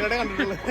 ഇവിടെ കണ്ടിട്ടുള്ളത്.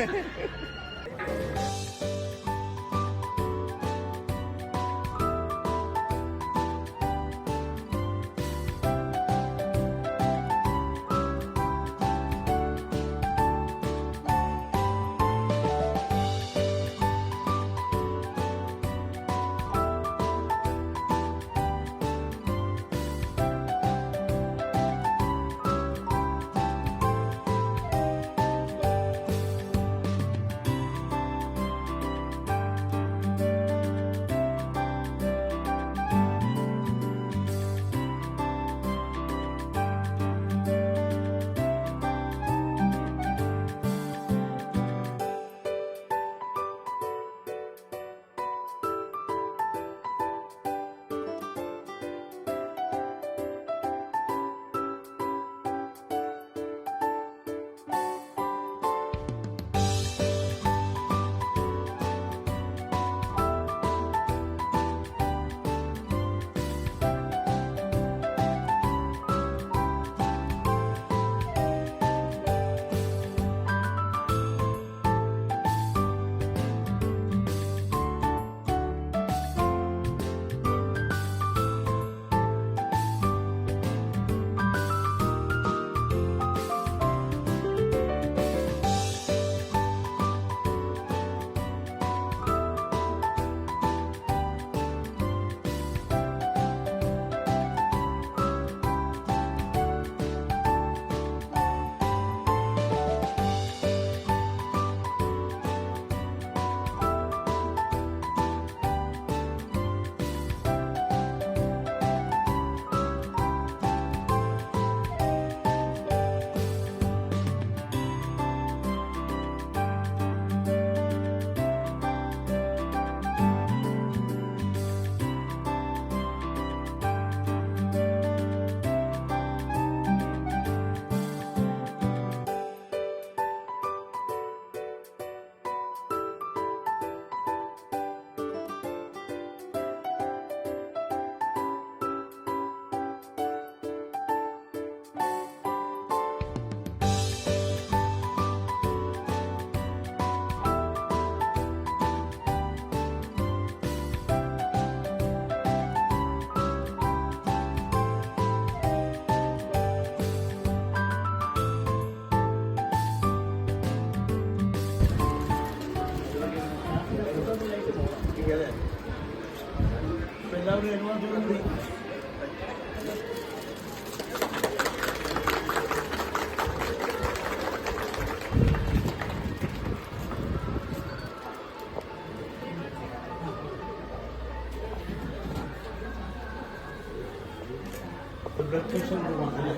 Blood pressure അല്ലേ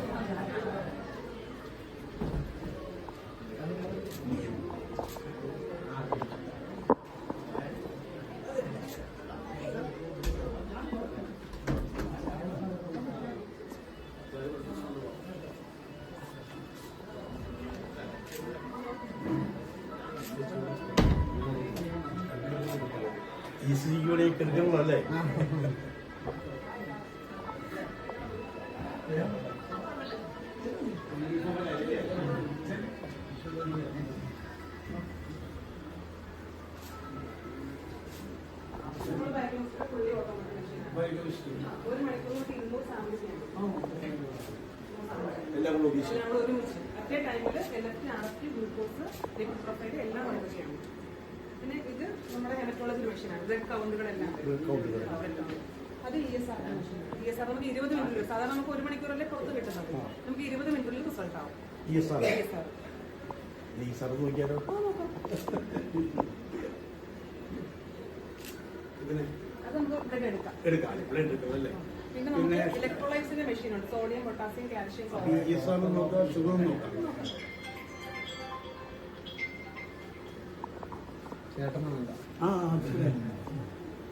സാമ്പിൾ ചെയ്യാം എല്ലാം കൂടെ ഒരുമിച്ച് അറ്റേ ടൈമിൽ എല്ലാത്തിനും അറസ്റ്റ് ഗ്ലൂക്കോസ് ലിപിഡ് പ്രൊഫൈൽ എല്ലാം നമുക്ക് ചെയ്യാം പിന്നെ ഇത് നമ്മുടെ ഹെമറ്റോളജി മെഷീനാണ് ബ്ലഡ് കൗണ്ടുകളെല്ലാം Blood അത് E S R machine E S R നമുക്ക് ഇരുപത് സാധാരണ നമുക്ക് ഒരു മണിക്കൂറല്ലേ പുറത്ത് കിട്ടുന്നത്. നമുക്ക് ഇരുപത് മിനിറ്റിൽ റിസൾട്ട് ആവും. ഈ സാർ ഇ എസ് ആർ ഈ സാർ നോക്കിയാലോ അത് നമുക്ക് ബ്ലഡ് എടുക്കാം. എടുക്കാം. ബ്ലഡ് എടുക്കാം അല്ലേ? പിന്നെ നമുക്ക് ഇലക്ട്രോലൈസിന്റെ മെഷീൻ ഉണ്ട്. സോഡിയം പൊട്ടാസ്യം കാൽഷ്യം ഷുഗർ നോക്കാം. ആ.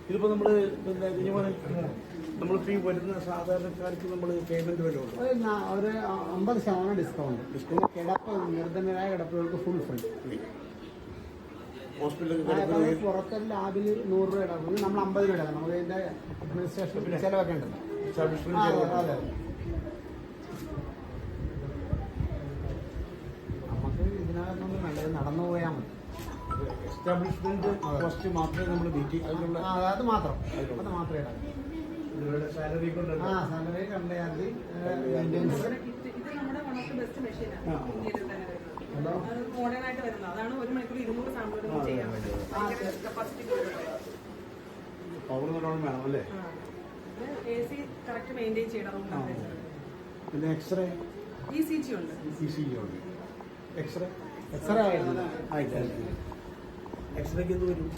ഇതിപ്പോ നമ്മൾ പിന്നെ കുഞ്ഞുമോനെ നമ്മളിപ്പോ ഈ വരുന്ന സാധാരണക്കാർക്ക് നമ്മൾ പേയ്മെന്റ്? ഒരു ഒരു അമ്പത് ശതമാനം ഡിസ്കൗണ്ട് ഡിസ്കൗണ്ട് കിടപ്പ് നിർദ്ധനരായ കിടപ്പുകൾക്ക് ഫുൾ ഫ്രീ ഹോസ്പിറ്റലിൽ പുറത്തെ ലാബിൽ നൂറ് രൂപ ഇടാം. നമ്മൾ അമ്പത് രൂപ ഇടാം. നമുക്ക് ഇതിന്റെ അഡ്മിനിസ്ട്രേഷൻ ചെലവൊക്കെ ഉണ്ട്. അതെ. നമുക്ക് ഇതിനകത്തൊന്നും നല്ലത് നടന്നു പോയാൽ മതി. എസ്റ്റാബ്ലിഷ്മെന്റ് കോസ്റ്റ് മാത്രമേ നമ്മൾ മീറ്റ് അതിനുള്ള അത് മാത്രം. അത് മാത്രമേ സാലറി ആ സാലറി കണ്ടയാതി മെയിന്റെനൻസ് ഇത് ഇത് നമ്മുടെ വൺ ഓഫ് ദി ബെസ്റ്റ് മെഷീനാണ് ആ. ഇന്ത്യയിൽ ഹലോ? വരുന്നത്. അതാണ് ഒരു മണിക്കൂർ ഇരുന്നൂറ് സാമ്പിളുകൾ ചെയ്യാൻ പറ്റും ഭയങ്കര കപ്പാസിറ്റി പവർ നല്ലോണം വേണം അല്ലേ? എ സി കറക്റ്റ് മെയിന്റെയിൻ ചെയ്യണം. പിന്നെ എക്സ്റേ ഇ സി ജി ഉണ്ട്. ഇ സി ജി ഉണ്ട്. എക്സ്റേ എക്സ്റേ ആയിരുന്നു. ആയിട്ട് എക്സ്റേക്ക് എന്ത് വരും.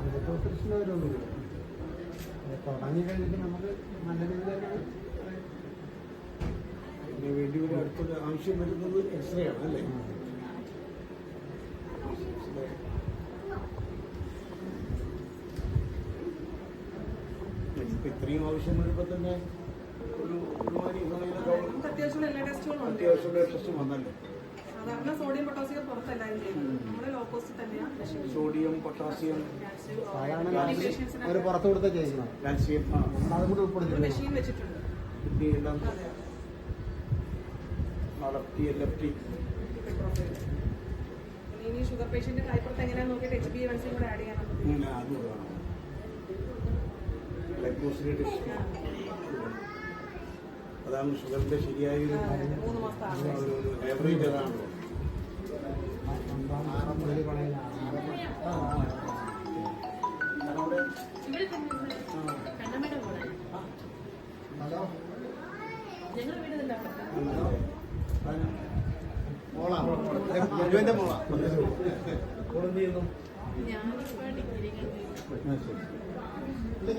ഇതൊക്കെ പ്രശ്നം വരുമൊന്നുമില്ല തുടങ്ങി കഴിഞ്ഞിട്ട് നമുക്ക് നല്ല രീതിയിൽ ഇതിന് വേണ്ടി ഒരു അടുത്തൊരു ആവശ്യം വരുന്നത് എക്സ്റേ ആണ് അല്ലേ? ഇപ്പൊ ഇത്രയും ആവശ്യം വരുമ്പോ തന്നെ ഒരു അത്യാവശ്യമുള്ള ടെസ്റ്റ് വന്നല്ലോ? സാധാരണ സോഡിയം പൊട്ടാസ്യം പുറത്തല്ല നമ്മുടെ ലോ കോസ്റ്റ് തന്നെയാണ് സോഡിയം പൊട്ടാസ്യം അവർ പുറത്തു കൊടുത്ത ചെയ്യുന്നത്. കാൽസ്യം ആ. അതും കൂടി ഉൾപ്പെടുത്തി മെഷീൻ വെച്ചിട്ടുണ്ട്. ടി ഇനി ഷുഗർ പേഷ്യന്റ് ഹൈപ്പർത്ത് എങ്ങനെയാണെന്ന് നോക്കിയിട്ട് എച്ച് ബി വൺസിയും കൂടെ ആഡ് ടെസ്റ്റ് അതാണ് ഷുഗറിന്റെ ശരിയായ ഒരു ആവറേജ് അതാണല്ലോ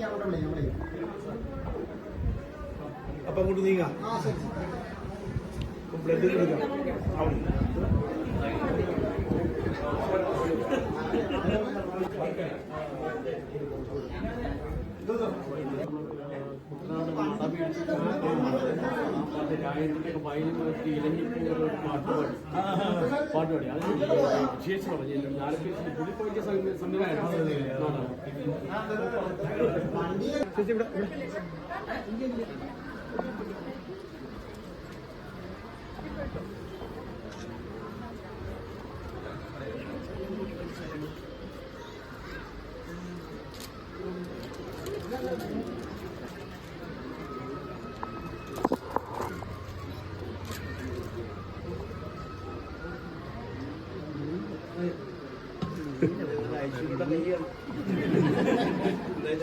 അവിടെ വിളിക്കാം. അപ്പൊ അങ്ങോട്ട് നീങ്ങാം. ബ്ലഡ് എടുക്കാം. അവിടെ. വയലിൽ വെച്ച് ഇലഞ്ഞിപ്പൂർ പാട്ട് പാടി പാട്ട് പാടി അത് വിശേഷം പറഞ്ഞു നാലൊക്കെ പുള്ളിപ്പോയിന്റെ സംവിധാനം ചേച്ചി ഇവിടെ ഇവിടെ.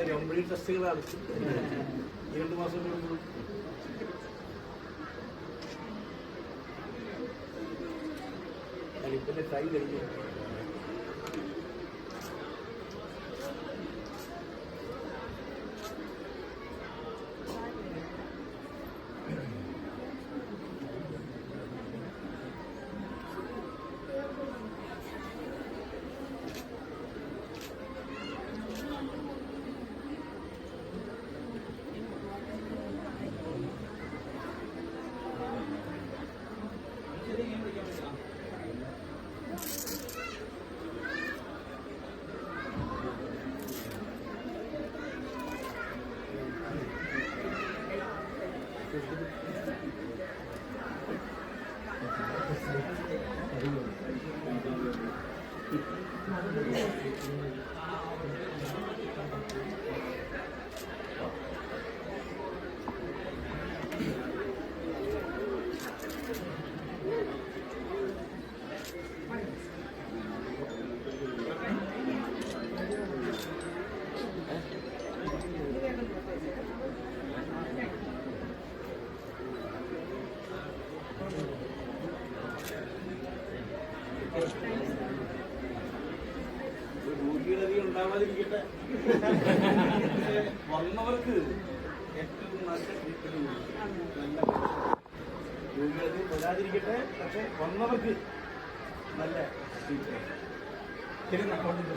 കംപ്ലീറ്റ് ടെസ്റ്റുകളാണ് ഈ രണ്ട് മാസം കൂടുമ്പോൾ ഞാനിപ്പന്റെ ടൈം കഴിഞ്ഞു はあ。ഉണ്ടാവാതിരിക്കട്ടെ വന്നവർക്ക് ഏറ്റവും നല്ല വരാതിരിക്കട്ടെ. പക്ഷെ വന്നവർക്ക് നല്ല ശരി നഷ്ടമുണ്ട്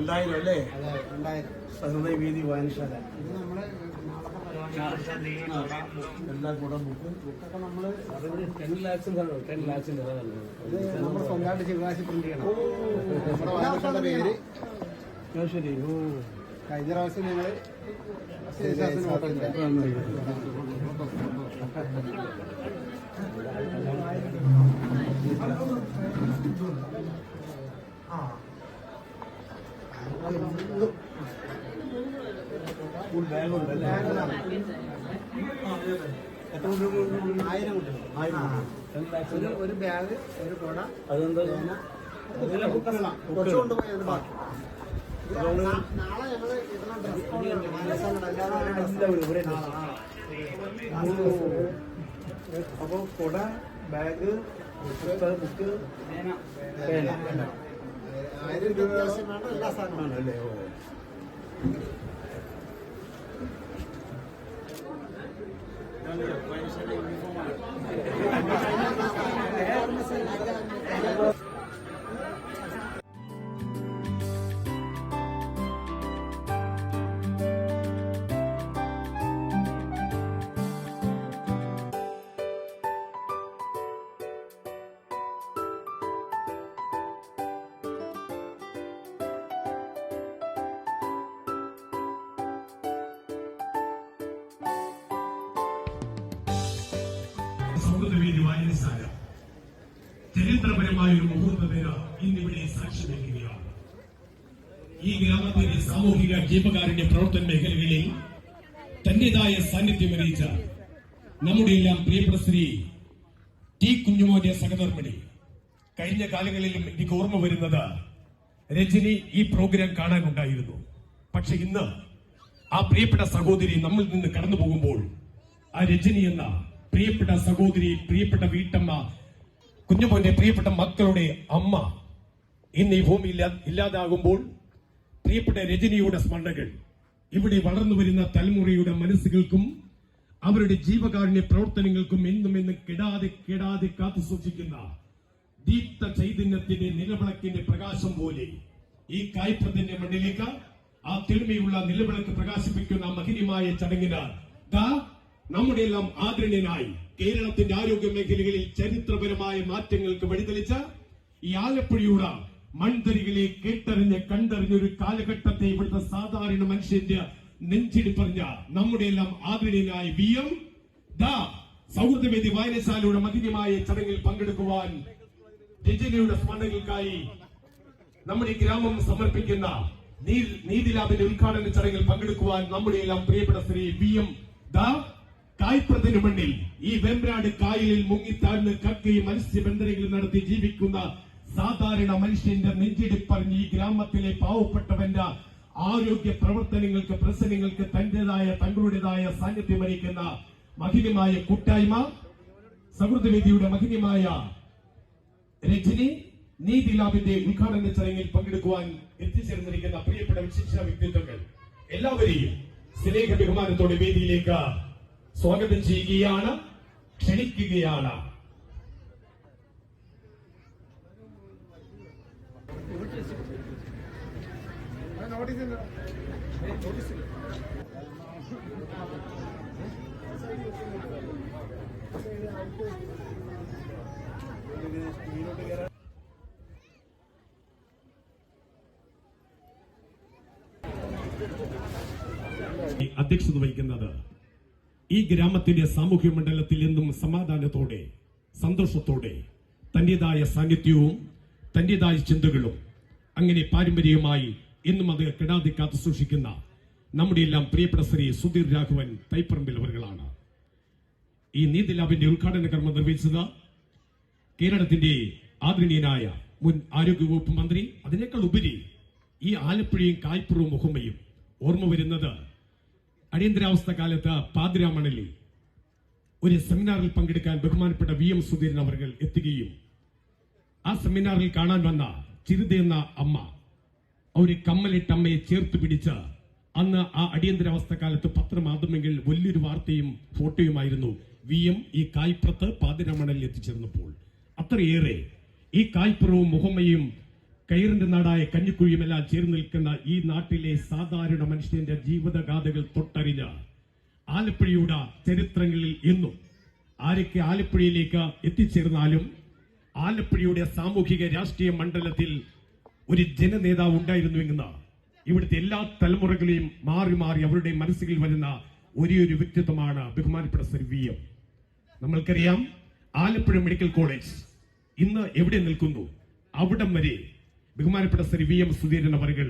രണ്ടായിരം അല്ലേ? സഹൃദയ വീതി വായനശാല ഇത് എല്ലാ കൂടെ ബുക്ക് ബുക്കൊക്കെ നമ്മൾ ടെൻ ലാക്സിന്റെ ടെൻ ലാക്സിന്റെ ഇത് നമ്മൾ സ്വന്തമായിട്ട് ശിവകാശി പ്രിന്റ് ചെയ്യണം. നമ്മുടെ വായനശാല പേര്. അത് ശരി. ഓ. കഴിഞ്ഞ പ്രാവശ്യം ഞങ്ങൾ ശിവകാശി നോട്ടില്ല ഫുൾ ബാഗ് ഉണ്ടല്ലേ എത്ര രൂപ ആയിരം കുട്ടികൾ ആയിരം ടെൻ ലാക്സ് ഒരു ഒരു ബാഗ് ഒരു കുട അതെന്താ കുറച്ച് കൊണ്ടുപോയത് ബാക്കി നാളെ ഞങ്ങൾ ഡ്രസ് കോഡ് ഉണ്ട്. അപ്പൊ കൊട ബാഗ് ബുക്ക് പേന. ആയിരം രൂപ വേണ്ട എല്ലാ സാധനവും. ആണല്ലേ ഓ സൗഹൃദവേദി വായനശാല ചരിത്രപരമായ ഒരു മുഹൂർത്തത്തിന് ഇന്നിവിടെ സാക്ഷി വയ്ക്കുകയാണ് ഈ ഗ്രാമത്തിന്റെ സാമൂഹിക ജീവകാരുണ്യ പ്രവർത്തന മേഖലകളിൽ തന്റേതായ സാന്നിധ്യം അറിയിച്ച നമ്മുടെ എല്ലാം പ്രിയപ്പെട്ട സ്ത്രീ ടി കുഞ്ഞുമോന്റെ സഹധർമ്മിണി കഴിഞ്ഞ കാലങ്ങളിലും എനിക്ക് ഓർമ്മ വരുന്നത് രജനി ഈ പ്രോഗ്രാം കാണാനുണ്ടായിരുന്നു. പക്ഷെ ഇന്ന് ആ പ്രിയപ്പെട്ട സഹോദരി നമ്മിൽ നിന്ന് കടന്നു പോകുമ്പോൾ ആ രജനി എന്ന പ്രിയപ്പെട്ട സഹോദരി പ്രിയപ്പെട്ട വീട്ടമ്മ കുഞ്ഞുമോന്റെ പ്രിയപ്പെട്ട മക്കളുടെ അമ്മ ഇന്ന് ഈ ഭൂമി ഇല്ലാതാകുമ്പോൾ പ്രിയപ്പെട്ട രജനിയുടെ സ്മരണകൾ. ഇവിടെ വളർന്നു വരുന്ന തലമുറയുടെ മനസ്സുകൾക്കും അവരുടെ ജീവകാരുണ്യ പ്രവർത്തനങ്ങൾക്കും എന്നും എന്നും കെടാതെ കെടാതെ കാത്തു സൂക്ഷിക്കുന്ന ദീപ്ത ചൈതന്യത്തിന്റെ നിലവിളക്കിന്റെ പ്രകാശം പോലെ ഈ കായ്പത്തിന്റെ മണ്ണിലേക്ക് ആ തെളിമയുള്ള നിലവിളക്ക് പ്രകാശിപ്പിക്കുന്ന ആ ചടങ്ങിനാൽ നമ്മുടെ എല്ലാം ആദരണീയനായി കേരളത്തിന്റെ ആരോഗ്യ മേഖലകളിൽ ചരിത്രപരമായ മാറ്റങ്ങൾക്ക് വഴിതെളിച്ച ഈ ആലപ്പുഴയുടെ മൺതരികളെ കേട്ടറിഞ്ഞ് കണ്ടറിഞ്ഞ ഒരു കാലഘട്ടത്തെ ഇവിടുത്തെ സാധാരണ മനുഷ്യന്റെ നെഞ്ചിടിപ്പറിഞ്ഞ നമ്മുടെ എല്ലാം ആദരണീയനായ വി എം ദാ സൗഹൃദവേദി വായനശാലയുടെ മഹിന്യമായ ചടങ്ങിൽ പങ്കെടുക്കുവാൻ രചനയുടെ സ്മരണകൾക്കായി നമ്മുടെ ഗ്രാമം സമർപ്പിക്കുന്ന നീതി ലാബിന്റെ ഉദ്ഘാടന ചടങ്ങിൽ പങ്കെടുക്കുവാൻ നമ്മുടെ എല്ലാം പ്രിയപ്പെട്ട ശ്രീ വി എം ദാ കായ്പ്രതിന് മണ്ണിൽ ഈ വെമ്പ്രാട് കായലിൽ മുങ്ങിത്താഴ്ന്ന് കക്കയും മത്സ്യബന്ധനങ്ങളും നടത്തി ജീവിക്കുന്ന സാധാരണ മനുഷ്യന്റെ നെഞ്ചിടിപ്പറിഞ്ഞ് ഈ ഗ്രാമത്തിലെ പാവപ്പെട്ടവന്റെ ആരോഗ്യ പ്രവർത്തനങ്ങൾക്ക് പ്രശ്നങ്ങൾക്ക് തന്റേതായ തങ്ങളുടേതായ സാന്നിധ്യം അറിയിക്കുന്ന മഹിന്യമായ കൂട്ടായ്മ സൗഹൃദവേദിയുടെ മഹിന്യമായ രജനി നീതി ലാബിന്റെ ഉദ്ഘാടന ചടങ്ങിൽ പങ്കെടുക്കുവാൻ എത്തിച്ചേർന്നിരിക്കുന്ന പ്രിയപ്പെട്ട വിശിഷ്ട വ്യക്തിത്വങ്ങൾ. എല്ലാവരെയും സ്നേഹ ബഹുമാനത്തോടെ വേദിയിലേക്ക് സ്വാഗതം ചെയ്യുകയാണ് ക്ഷണിക്കുകയാണ്. അധ്യക്ഷത വഹിക്കുന്നത് ഈ ഗ്രാമത്തിന്റെ സാമൂഹ്യ മണ്ഡലത്തിൽ എന്നും സമാധാനത്തോടെ സന്തോഷത്തോടെ തന്റേതായ സാന്നിധ്യവും തന്റേതായ ചിന്തകളും അങ്ങനെ പാരമ്പര്യമായി എന്നും അത് കെടാതെ കാത്തു സൂക്ഷിക്കുന്ന നമ്മുടെ എല്ലാം പ്രിയപ്പെട്ട ശ്രീ സുധീർ രാഘവൻ തൈപ്പറമ്പിൽ അവരുകളാണ്. ഈ നീതി ലാബിന്റെ ഉദ്ഘാടന കർമ്മം നിർവഹിച്ചത് കേരളത്തിന്റെ ആദരണീയനായ മുൻ ആരോഗ്യവകുപ്പ് മന്ത്രി. അതിനേക്കാൾ ഉപരി ഈ ആലപ്പുഴയും കായ്പുറവും മുഹമ്മയും ഓർമ്മ വരുന്നത് അടിയന്തരാവസ്ഥ കാലത്ത് പാതിരാമണലിൽ ഒരു സെമിനാറിൽ പങ്കെടുക്കാൻ ബഹുമാനപ്പെട്ട വി എം സുധീരൻ അവർ എത്തുകയും ആ സെമിനാറിൽ കാണാൻ വന്ന ചിരുത എന്ന അമ്മ ഒരു കമ്മലിട്ട് അമ്മയെ ചേർത്ത് പിടിച്ച് അന്ന് ആ അടിയന്തരാവസ്ഥ കാലത്ത് പത്രമാധ്യമങ്ങളിൽ വലിയൊരു വാർത്തയും ഫോട്ടോയുമായിരുന്നു വി എം ഈ കായ്പുറത്ത് പാതിരമണലിൽ എത്തിച്ചേർന്നപ്പോൾ. അത്രയേറെ ഈ കായ്പുറവും മുഹമ്മയും കയറിന്റെ നാടായ കഞ്ഞിക്കുഴിയുമെല്ലാം ചേർന്ന് നിൽക്കുന്ന ഈ നാട്ടിലെ സാധാരണ മനുഷ്യന്റെ ജീവിതഗാഥകൾ തൊട്ടറിഞ്ഞ ആലപ്പുഴയുടെ ചരിത്രങ്ങളിൽ ഇന്നും ആരൊക്കെ ആലപ്പുഴയിലേക്ക് എത്തിച്ചേർന്നാലും ആലപ്പുഴയുടെ സാമൂഹിക രാഷ്ട്രീയ മണ്ഡലത്തിൽ ഒരു ജനനേതാവ് ഉണ്ടായിരുന്നു ഉണ്ടായിരുന്നുവെന്ന ഇവിടുത്തെ എല്ലാ തലമുറകളെയും മാറി മാറി അവരുടെ മനസ്സിൽ വരുന്ന ഒരേ ഒരു വ്യക്തിത്വമാണ് ബഹുമാനപ്പെട്ട സർ വി എം. നമ്മൾക്കറിയാം ആലപ്പുഴ മെഡിക്കൽ കോളേജ് ഇന്ന് എവിടെ നിൽക്കുന്നു? അവിടം വരെ ബഹുമാനപ്പെട്ട ശ്രീ വി എം സുധീരൻ അവരുകൾ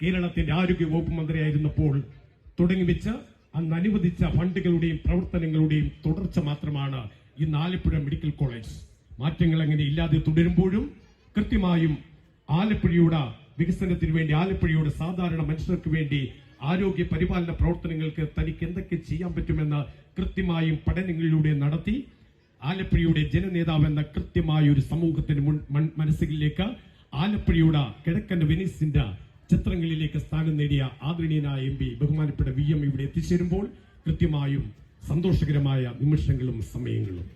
കേരളത്തിന്റെ ആരോഗ്യ വകുപ്പ് മന്ത്രിയായിരുന്നപ്പോൾ തുടങ്ങി വെച്ച അന്ന് അനുവദിച്ച ഫണ്ടുകളുടെയും പ്രവർത്തനങ്ങളുടെയും തുടർച്ച മാത്രമാണ് ഇന്ന് ആലപ്പുഴ മെഡിക്കൽ കോളേജ്. മാറ്റങ്ങൾ അങ്ങനെ ഇല്ലാതെ തുടരുമ്പോഴും കൃത്യമായും ആലപ്പുഴയുടെ വികസനത്തിന് വേണ്ടി ആലപ്പുഴയുടെ സാധാരണ മനുഷ്യർക്ക് വേണ്ടി ആരോഗ്യ പരിപാലന പ്രവർത്തനങ്ങൾക്ക് തനിക്ക് എന്തൊക്കെ ചെയ്യാൻ പറ്റുമെന്ന് കൃത്യമായും പഠനങ്ങളിലൂടെ നടത്തി ആലപ്പുഴയുടെ ജനനേതാവ് എന്ന കൃത്യമായ ഒരു സമൂഹത്തിന് മനസ്സുകളിലേക്ക് ആലപ്പുഴയുടെ കിഴക്കൻ വെനീസിന്റെ ചിത്രങ്ങളിലേക്ക് സ്ഥാനം നേടിയ ആദരണീയനായ എം പി ബഹുമാനപ്പെട്ട വി എം ഇവിടെ എത്തിച്ചേരുമ്പോൾ കൃത്യമായും സന്തോഷകരമായ നിമിഷങ്ങളും സമയങ്ങളും.